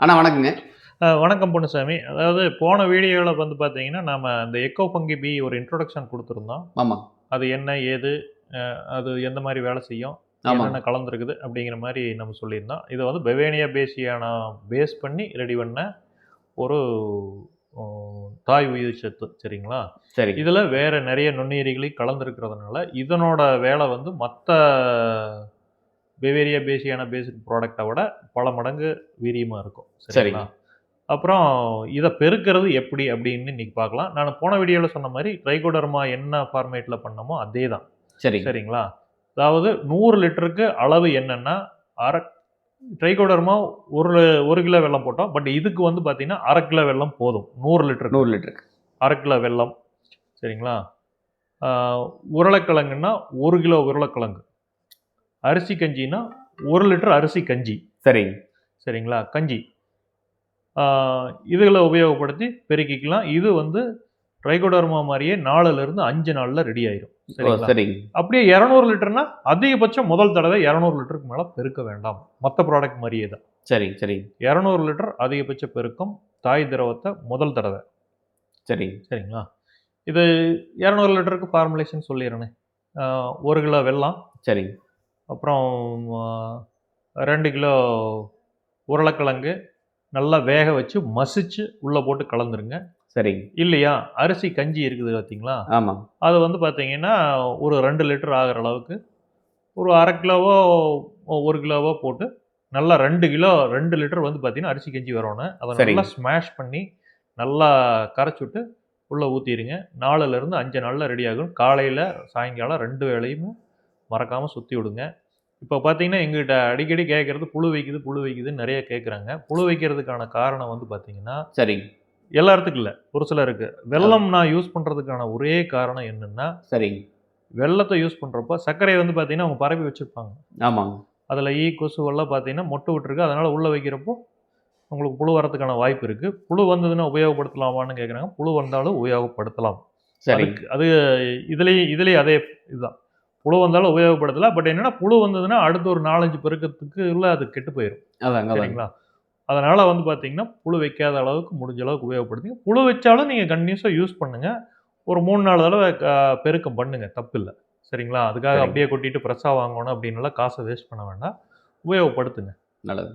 அண்ணா வணக்கங்க. வணக்கம் பொன்னுசாமி. அதாவது போன வீடியோவில் வந்து பார்த்தீங்கன்னா நாம அந்த எக்கோ ஃபங்கி பி ஒரு இன்ட்ரோடக்ஷன் கொடுத்துருந்தோம். ஆமாம் அது என்ன ஏது அது எந்த மாதிரி வேலை செய்யும் என்னென்ன கலந்துருக்குது அப்படிங்கிற மாதிரி நம்ம சொல்லியிருந்தோம். இதை வந்து பெவேனியா பேசியான பேஸ் பண்ணி ரெடி பண்ண ஒரு தாய் உயிர் சத்து சரிங்களா? சரி. இதில் வேற நிறைய நுண்ணுயிரிகளை கலந்துருக்கிறதுனால இதனோட வேலை வந்து மற்ற பெவேரியா பேசியான பேசிக் ப்ராடக்டை விட பல மடங்கு வீரியமாக இருக்கும். சரிங்களா? அப்புறம் இதை பெருக்கிறது எப்படி அப்படின்னு இன்னைக்கு பார்க்கலாம். நான் போன வீடியோவில் சொன்ன மாதிரி ட்ரைகோடர்மா என்ன ஃபார்மேட்டில் பண்ணமோ அதே தான் சரி சரிங்களா? அதாவது நூறு லிட்டருக்கு அளவு என்னன்னா அரை ட்ரைகோடர்மா ஒரு ஒரு கிலோ வெல்லம் போட்டோம். பட் இதுக்கு வந்து பார்த்தீங்கன்னா அரை கிலோ வெல்லம் போதும். நூறு லிட்டருக்கு. நூறு லிட்டருக்கு. அரை கிலோ வெல்லம். சரிங்களா? உருளைக்கிழங்குன்னா ஒரு கிலோ உருளைக்கிழங்கு. அரிசி கஞ்சின்னா ஒரு லிட்டர் அரிசி கஞ்சி. சரி சரிங்களா? கஞ்சி. இதுகளை உபயோகப்படுத்தி பெருக்கிக்கலாம். இது வந்து ட்ரைகோடர்மா மாதிரியே நாலுல இருந்து அஞ்சு நாளில் ரெடி ஆயிரும். சரி அப்படியே இரநூறு லிட்டர்னா அதிகபட்சம் முதல் தடவை இரநூறு லிட்டருக்கு மேலே பெருக்க வேண்டாம். மற்ற ப்ராடக்ட் மாதிரியே தான். சரி சரி இரநூறு லிட்டர் அதிகபட்ச பெருக்கம் தாய் திரவத்தை முதல் தடவை. சரி சரிங்களா? இது இரநூறு லிட்டருக்கு ஃபார்முலேஷன் சொல்லிடுறேனே. ஒரு கிலோ வெல்லம். சரி அப்புறம் ரெண்டு கிலோ உருளைக்கிழங்கு நல்லா வேக வச்சு மசிச்சு உள்ளே போட்டு கலந்துருங்க. சரி இல்லையா? அரிசி கஞ்சி இருக்குது பார்த்தீங்களா ஆமாம் அது வந்து பார்த்தீங்கன்னா ஒரு ரெண்டு லிட்டர் ஆகிற அளவுக்கு ஒரு அரை கிலோவோ ஒரு கிலோவோ போட்டு நல்லா ரெண்டு கிலோ ரெண்டு லிட்டர் வந்து பார்த்தீங்கன்னா அரிசி கஞ்சி வரணும். அதை. நல்லா ஸ்மாஷ் பண்ணி நல்லா கரைச்சி விட்டு உள்ளே ஊற்றிடுங்க நாலுலேருந்து அஞ்சு நாளில் ரெடி ஆகும். காலையில் சாயங்காலம் ரெண்டு வேளையும் மறக்காமல் சுற்றி விடுங்க. இப்போ பார்த்தீங்கன்னா எங்கிட்ட அடிக்கடி கேட்குறது புழு வைக்குது புழு வைக்குதுன்னு நிறைய கேட்குறாங்க புழு வைக்கிறதுக்கான காரணம் வந்து பார்த்தீங்கன்னா சரி எல்லாத்துக்கும் இல்லை. ஒரு சிலருக்கு. வெல்லம் நான் யூஸ் பண்ணுறதுக்கான ஒரே காரணம் என்னென்னா சரி வெள்ளத்தை யூஸ் பண்ணுறப்போ சர்க்கரையை வந்து பார்த்தீங்கன்னா அவங்க பரப்பி வச்சுருப்பாங்க. ஆமாம் அதில் ஈ கொசுவெல்லாம் பார்த்தீங்கன்னா மொட்டை விட்டுருக்கு. அதனால் உள்ளே வைக்கிறப்போ உங்களுக்கு புழு வரதுக்கான வாய்ப்பு இருக்குது புழு வந்ததுன்னா உபயோகப்படுத்தலாமான்னு கேட்குறாங்க புழு வந்தாலும் உபயோகப்படுத்தலாம். சரி அது இதுலேயும் இதுலேயும் அதே இதுதான். புழு வந்தாலும் உபயோகப்படுத்தலாம் பட் என்னன்னா புழு வந்ததுன்னா அடுத்த ஒரு நாலஞ்சு பெருக்கத்துக்கு இல்லை அது கெட்டு போயிடும் அதாங்க சரிங்களா? அதனால வந்து பார்த்தீங்கன்னா புழு வைக்காத அளவுக்கு முடிஞ்ச அளவுக்கு உபயோகப்படுத்துங்க. புழு வச்சாலும் நீங்கள் கண்டினியூஸாக யூஸ் பண்ணுங்க. ஒரு மூணு நாலு தடவை பெருக்கம் பண்ணுங்க. தப்பு இல்லை சரிங்களா? அதுக்காக. அப்படியே கொட்டிட்டு ஃப்ரெஷ்ஷாக வாங்கணும் அப்படின்னுலாம் காசை வேஸ்ட் பண்ண வேண்டாம். உபயோகப்படுத்துங்க. நல்லது.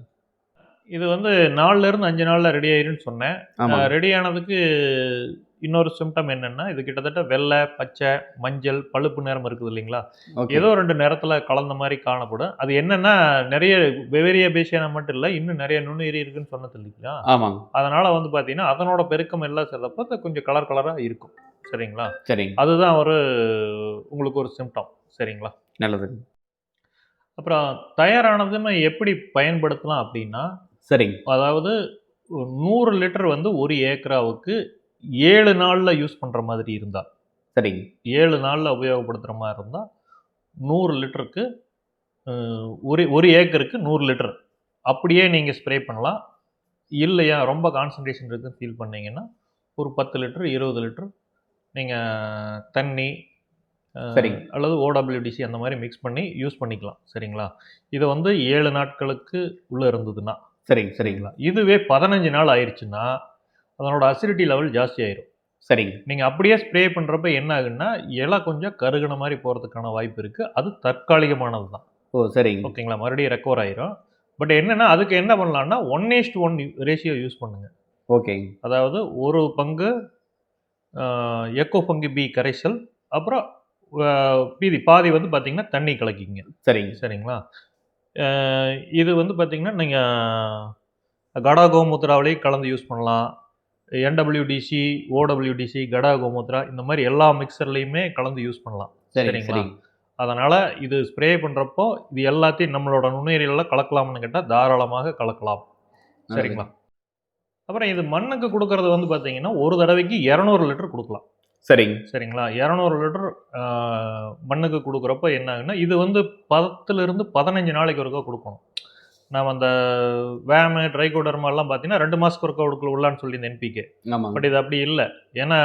இது வந்து நாலுல இருந்து அஞ்சு நாளில் ரெடி ஆயிருன்னு சொன்னேன். ரெடி ஆனதுக்கு இன்னொரு சிம்டம் என்னன்னா இது கிட்டத்தட்ட வெள்ளை பச்சை மஞ்சள் பழுப்பு நிறம் இருக்குது இல்லைங்களா? ஏதோ ரெண்டு நிறத்துல கலந்த மாதிரி காணப்படும். அது என்னன்னா நிறைய வெவேரியா பேசியானா மட்டும் இல்லை இன்னும் நிறைய நுண்ணுயிரி இருக்குன்னு சொன்னது இல்லைங்களா? ஆமாங்க. அதனால வந்து பார்த்தீங்கன்னா அதனோட பெருக்கம் எல்லாம் அது கொஞ்சம் கலர் கலராக இருக்கும். சரிங்களா? சரி அதுதான் ஒரு உங்களுக்கு ஒரு சிம்டம் சரிங்களா? நல்லது. அப்புறம் தயாரானதுமே எப்படி பயன்படுத்தலாம் அப்படின்னா சரி அதாவது நூறு லிட்டர் வந்து ஒரு ஏக்கராவுக்கு ஏழு நாளில் யூஸ் பண்ணுற மாதிரி இருந்தால் சரி. ஏழு நாளில் உபயோகப்படுத்துகிற மாதிரி இருந்தால் நூறு லிட்டருக்கு ஒரு ஒரு ஏக்கருக்கு நூறு லிட்டர். அப்படியே நீங்கள் ஸ்ப்ரே பண்ணலாம். இல்லையா ரொம்ப கான்சன்ட்ரேஷன் இருக்குன்னு ஃபீல் பண்ணீங்கன்னா ஒரு பத்து லிட்டர் இருபது லிட்டர் நீங்கள் தண்ணி சரி. அல்லது ஓடபிள்யூடிசி அந்த மாதிரி மிக்ஸ் பண்ணி யூஸ் பண்ணிக்கலாம். சரிங்களா? இதை வந்து ஏழு நாட்களுக்கு உள்ளே இருந்ததுன்னா. சரி சரிங்களா சரிங்களா? இதுவே பதினஞ்சு நாள் ஆயிடுச்சுன்னா அதனோட அசிடிட்டி லெவல் ஜாஸ்தி ஆயிரும். சரிங்க. நீங்கள் அப்படியே ஸ்ப்ரே பண்ணுறப்ப என்ன ஆகுன்னா இலை கொஞ்சம் கருகின மாதிரி போகிறதுக்கான வாய்ப்பு இருக்குது அது தற்காலிகமானது தான் ஓ சரிங்க. ஓகேங்களா? மறுபடியும் ரெக்கவர் ஆயிரும். பட் என்னன்னா அதுக்கு என்ன பண்ணலாம்னா one is to one ratio use பண்ணுங்க. ஓகேங்க. அதாவது ஒரு பங்கு எக்கோ பங்கு பி கரைசல் அப்புறம் மீதி பாதி வந்து பார்த்தீங்கன்னா தண்ணி கலக்கிங்க. சரிங்க. சரிங்களா? இது வந்து பார்த்தீங்கன்னா நீங்கள் கடா கோமுத்ராவிலேயே கலந்து யூஸ் பண்ணலாம். என்டபிள்யூடிசி ஓடபிள்யூடிசி கடா கோமுத்ரா இந்த மாதிரி எல்லா மிக்சர்லேயுமே கலந்து யூஸ் பண்ணலாம். சரி சரிங்களா? சரி அதனால் இது ஸ்ப்ரே பண்ணுறப்போ இது எல்லாத்தையும் நம்மளோட நுண்ணுயிரிகளில் கலக்கலாம்னு கேட்டால் தாராளமாக கலக்கலாம். சரிங்களா? அப்புறம் இது மண்ணுக்கு கொடுக்கறது வந்து பார்த்தீங்கன்னா ஒரு தடவைக்கு இரநூறு லிட்டர் கொடுக்கலாம். சரிங்க. சரிங்களா? இரநூறு லிட்டர் மண்ணுக்கு கொடுக்குறப்ப என்ன ஆகுன்னா இது வந்து பத்துலேருந்து பதினஞ்சு நாளைக்கு ஒருக்கா கொடுக்கணும். நாம் அந்த வேமு ட்ரைகோடர்மா எல்லாம் பார்த்தீங்கன்னா ரெண்டு மாதத்துக்கு ஒருக்கா கொடுக்கல உள்ளான்னு சொல்லியிருந்தேன் என்பிகே பட் இது அப்படி இல்லை. ஏன்னா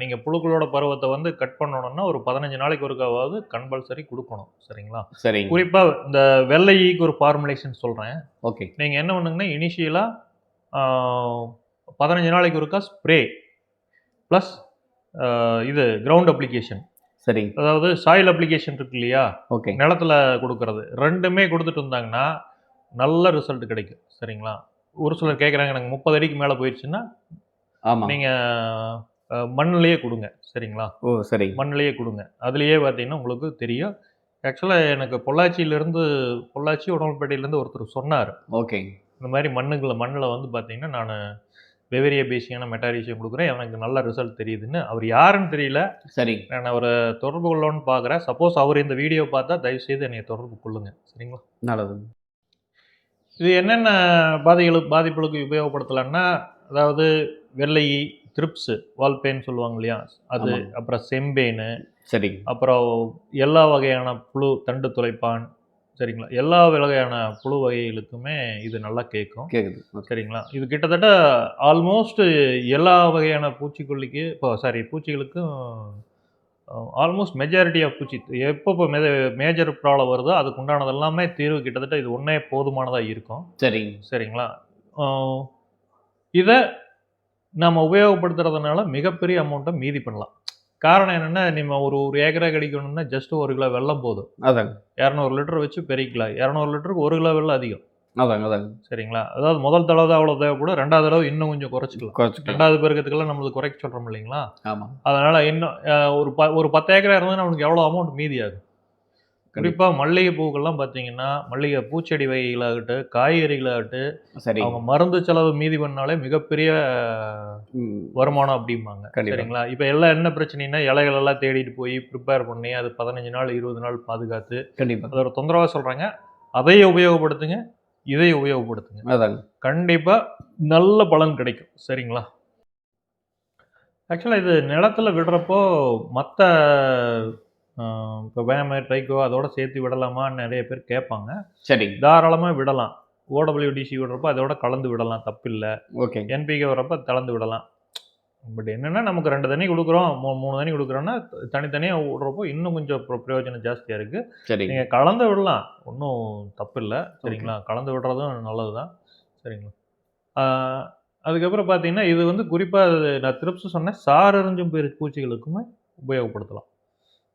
நீங்கள் புழுக்களோட பருவத்தை வந்து கட் பண்ணணும்னா ஒரு பதினஞ்சு நாளைக்கு ஒருக்காவது கம்பல்சரி கொடுக்கணும். சரிங்களா? சரிங்க. குறிப்பாக இந்த வெள்ளை ஈக்கு ஒரு ஃபார்முலேஷன் சொல்கிறேன் ஓகே. நீங்கள் என்ன பண்ணுங்கன்னா இனிஷியலாக பதினஞ்சு நாளைக்கு ஒருக்கா ஸ்ப்ரே ப்ளஸ் இது கிரவுண்ட் அப்ளிகேஷன் சரிங்க. அதாவது சாயில் அப்ளிகேஷன் இருக்கு இல்லையா? ஓகே. நிலத்துல கொடுக்கறது. ரெண்டுமே கொடுத்துட்டு இருந்தாங்கன்னா நல்ல ரிசல்ட் கிடைக்கும். சரிங்களா? ஒரு சிலர் கேட்குறாங்க எனக்கு முப்பது அடிக்கு மேலே போயிடுச்சுன்னா நீங்கள் மண்ணிலேயே கொடுங்க. சரிங்களா? ஓ சரிங்க மண்ணிலேயே கொடுங்க. அதுலேயே பார்த்தீங்கன்னா உங்களுக்கு தெரியும். ஆக்சுவலாக எனக்கு பொள்ளாச்சியிலேருந்து பொள்ளாச்சி உடம்புப்பேட்டையிலேருந்து ஒருத்தர் சொன்னார். ஓகேங்க இந்த மாதிரி மண்ணுகளை மண்ணில் வந்து பார்த்தீங்கன்னா நான் வெவேரியா பேசிக்கான மெட்டாரிஷியம் கொடுக்குறேன். எனக்கு நல்ல ரிசல்ட் தெரியுதுன்னு. அவர் யாருன்னு தெரியல. சரிங்க நான் அவரை தொடர்பு கொள்ளணும்னு பார்க்குறேன். சப்போஸ் அவர் இந்த வீடியோ பார்த்தா தயவுசெய்து என்னை தொடர்பு கொள்ளுங்க. சரிங்களா? நல்லது. இது என்னென்ன பாதைகளுக்கு பாதிப்புகளுக்கு உபயோகப்படுத்தலாம்னா அதாவது வெள்ளை த்ரிப்ஸு வால்பேன் சொல்லுவாங்க இல்லையா? அது. அப்புறம் செம்பேனு சரிங்க அப்புறம் எல்லா வகையான புழு தண்டு துளைப்பான் சரிங்களா? எல்லா வகையான புழு வகைகளுக்குமே இது நல்லா கேட்கும். கேக்குது. ஓகே. சரிங்களா? இது கிட்டத்தட்ட ஆல்மோஸ்ட் எல்லா வகையான பூச்சிக்கொல்லிக்கு இப்போ சாரி பூச்சிகளுக்கும் ஆல்மோஸ்ட் மெஜாரிட்டி ஆஃப் பூச்சி எப்போ இப்போ மேஜர் ப்ராப்ளம் வருதோ அதுக்கு உண்டானது எல்லாமே தீர்வு கிட்டத்தட்ட இது ஒன்றே போதுமானதாக இருக்கும். சரிங்க. சரிங்களா? இதை நம்ம உபயோகப்படுத்துறதுனால மிகப்பெரிய அமௌண்ட்டை மீதி பண்ணலாம். காரணம் என்னென்னா நம்ம ஒரு ஒரு ஏக்கரை கிடைக்கணும்னா ஜஸ்ட் ஒரு கிலோ வெல்லம் போதும். அதாங்க. இரநூறு லிட்டர் வச்சு பெருக்கலாம் இரநூறு லிட்டருக்கு ஒரு கிலோ வெல்லம் அதிகம். அதாங்க அதாங்க. சரிங்களா? அதாவது முதல் தடவை தான் அவ்வளோ தேவைப்படும். ரெண்டாவது தடவை இன்னும் கொஞ்சம் குறைச்சிக்கலாம். குறைச்சிக்கலாம். ரெண்டாவது பெருக்கத்துக்கெல்லாம் நம்மளுக்கு குறைக்க சொல்கிறோம் இல்லைங்களா? ஆமா. அதனால் இன்னும் ஒரு ப ஒரு பத்து ஏக்கரா இருந்ததுன்னா அவனுக்கு எவ்வளோ அமௌண்ட் மீதி ஆகும் குறிப்பாக மல்லிகை பூக்கள்லாம் பார்த்தீங்கன்னா மல்லிகை பூச்செடி வகைகளாகட்டும் காய்கறிகளாகட்டும் சரிங்க அவங்க மருந்து செலவு மீதி பண்ணாலே மிகப்பெரிய வருமானம் அப்படிம்பாங்க. சரிங்களா? இப்போ எல்லாம் என்ன பிரச்சனைனா இலைகள் எல்லாம் தேடிட்டு போய் ப்ரிப்பேர் பண்ணி அது பதினஞ்சு நாள் இருபது நாள் பாதுகாத்து கண்டிப்பா. அது ஒரு தொந்தரவாக சொல்கிறாங்க அதையே உபயோகப்படுத்துங்க. இதை உபயோகப்படுத்துங்க. அதாங்க. கண்டிப்பாக நல்ல பலன் கிடைக்கும். சரிங்களா? ஆக்சுவலாக இது நிலத்துல விடுறப்போ மற்ற இப்போ வேம ட்ரைக்கோ அதோட சேர்த்து விடலாமான்னு நிறைய பேர் கேட்பாங்க. சரிங்க தாராளமாக விடலாம். ஓடபிள்யூடிசி விடுறப்போ அதோட கலந்து விடலாம். தப்பில்லை. ஓகேங்க என்பிகே வரப்போ கலந்து விடலாம். பட் என்னென்னா நமக்கு ரெண்டு தண்ணி கொடுக்குறோம். மூ மூணு தண்ணி கொடுக்குறோன்னா தனித்தனியாக விடுறப்போ இன்னும் கொஞ்சம் பிர- பிரயோஜனம் ஜாஸ்தியாக இருக்குது சரிங்க. நீங்கள் கலந்து விடலாம். ஒன்றும் தப்பு இல்லை சரிங்களா? கலந்து விடுறதும் நல்லது தான் சரிங்களா அதுக்கப்புறம் பார்த்தீங்கன்னா இது வந்து குறிப்பாக நான் திருப்ஸ் சொன்னேன். சார் எறிஞ்சும் பெரு பூச்சிகளுக்குமே உபயோகப்படுத்தலாம்.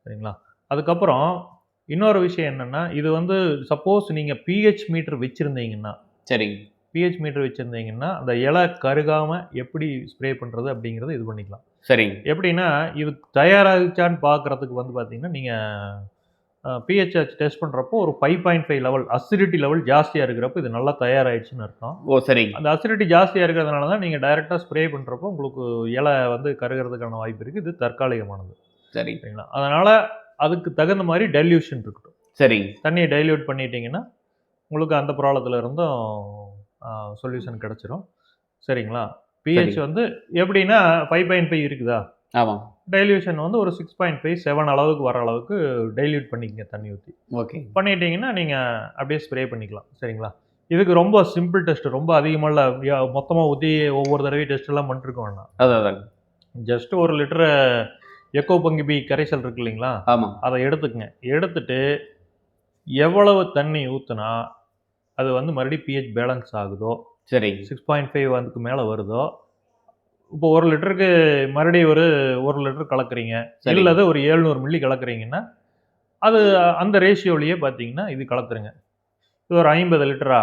சரிங்களா? அதுக்கப்புறம் இன்னொரு விஷயம் என்னென்னா இது வந்து சப்போஸ் நீங்கள் பிஹெச் மீட்டர் வச்சுருந்தீங்கன்னா சரிங்க. பிஹெச் மீட்டர் வச்சுருந்தீங்கன்னா அந்த இலை கருகாமல் எப்படி ஸ்ப்ரே பண்ணுறது அப்படிங்கிறத இது பண்ணிக்கலாம். சரிங்க. எப்படின்னா இது தயாராகிச்சான்னு பார்க்குறதுக்கு வந்து பார்த்தீங்கன்னா நீங்கள் பிஹெச் டெஸ்ட் பண்ணுறப்போ ஒரு five point five level acidity level ஜாஸ்தியாக இருக்கிறப்போ இது நல்லா தயாராகிடுச்சுன்னு அர்த்தம். ஓ சரிங்க. அந்த அசிடிட்டி ஜாஸ்தியாக இருக்கிறதுனால தான் நீங்கள் டைரெக்டாக ஸ்ப்ரே பண்ணுறப்போ உங்களுக்கு இலை வந்து கருகிறதுக்கான வாய்ப்பு இருக்குது இது தற்காலிகமானது. சரிங்க. சரிங்களா? அதனால் அதுக்கு தகுந்த மாதிரி டைல்யூஷன் இருக்கட்டும். சரிங்க. தண்ணியை டைல்யூட் பண்ணிட்டீங்கன்னா உங்களுக்கு அந்த ப்ராப்ளத்தில் இருந்தும் சொல்யூஷன் கிடச்சிரும். சரிங்களா? பிஹெச். வந்து எப்படின்னா ஃபைவ் பாயிண்ட் ஃபைவ் இருக்குதா? ஆமாம் டைல்யூஷன் வந்து ஒரு சிக்ஸ் பாயிண்ட் ஃபைவ் செவன் அளவுக்கு வர அளவுக்கு டைல்யூட் பண்ணிக்கங்க தண்ணி ஊற்றி ஓகே. பண்ணிட்டீங்கன்னா நீங்கள் அப்படியே ஸ்ப்ரே பண்ணிக்கலாம். சரிங்களா? இதுக்கு ரொம்ப சிம்பிள் டெஸ்ட் ரொம்ப அதிகமாக மொத்தமாக ஊற்றி ஒவ்வொரு தடவையும் டெஸ்ட் எல்லாம் பண்ணிருக்க வேண்டாம் அது அதாங்க ஜஸ்ட் ஒரு லிட்டரு எக்கோ பங்கிபி கரைசல் இருக்கு இல்லைங்களா? ஆமாம் அதை எடுத்துக்கங்க. எடுத்துட்டு எவ்வளவு தண்ணி ஊற்றுனா அது வந்து மறுபடியும் பிஹெச் பேலன்ஸ் ஆகுதோ? சரிங்க சிக்ஸ் பாயிண்ட் ஃபைவ் அதுக்கு மேலே வருதோ? இப்போ ஒரு லிட்டருக்கு மறுபடியும் ஒரு ஒரு லிட்டர் கலக்குறீங்க. சரி. இல்லது ஒரு எழுநூறு மில்லி கலக்குறீங்கன்னா அது அந்த ரேஷியோலையே பார்த்தீங்கன்னா இது கலத்துருங்க. இது ஒரு ஐம்பது லிட்டரா?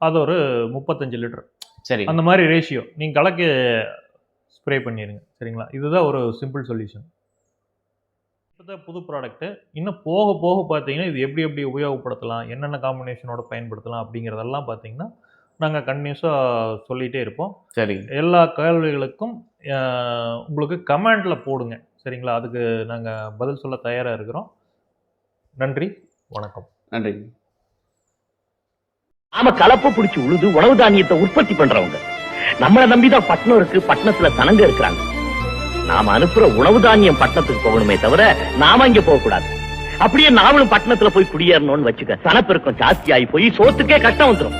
அது ஒரு முப்பத்தஞ்சு லிட்டர். சரி. அந்த மாதிரி ரேஷியோ நீங்கள் கலக்க ஸ்ப்ரே பண்ணிடுங்க சரிங்களா? இதுதான் ஒரு சிம்பிள் சொல்யூஷன் இப்போதான் புது ப்ராடக்ட்டு இன்னும் போக போக பார்த்தீங்கன்னா இது எப்படி எப்படி உபயோகப்படுத்தலாம் என்னென்ன காம்பினேஷனோட பயன்படுத்தலாம் அப்படிங்கிறதெல்லாம் பார்த்தீங்கன்னா நாங்கள் கண்டினியூஸாக சொல்லிகிட்டே இருப்போம். சரிங்க. எல்லா கேள்விகளுக்கும் உங்களுக்கு கமெண்டில் போடுங்க. சரிங்களா? அதுக்கு நாங்கள் பதில் சொல்ல தயாராக இருக்கிறோம். நன்றி வணக்கம். நன்றிங்க நாம கலப்பு பிடிச்சு உழுது உணவு தானியத்தை உற்பத்தி பண்றவங்க. நம்மள நம்பிதான் பட்டணம் இருக்கு பட்டணத்துல சனங்க இருக்கிறாங்க. நாம அனுப்புற உணவு தானியம் பட்டணத்துக்கு போகணுமே தவிர நாம இங்க போக கூடாது அப்படியே நாமளும் பட்டணத்துல போய் குடியேறணும்னு வச்சுக்க சனப்பெருக்கம் ஜாஸ்தி ஆகி போய் சோத்துக்கே கஷ்டம் வந்துரும்.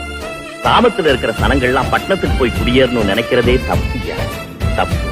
கிராமத்துல இருக்கிற சனங்கள்லாம் பட்டணத்துக்கு போய் குடியேறணும்னு நினைக்கிறதே தப்பு தப்பு.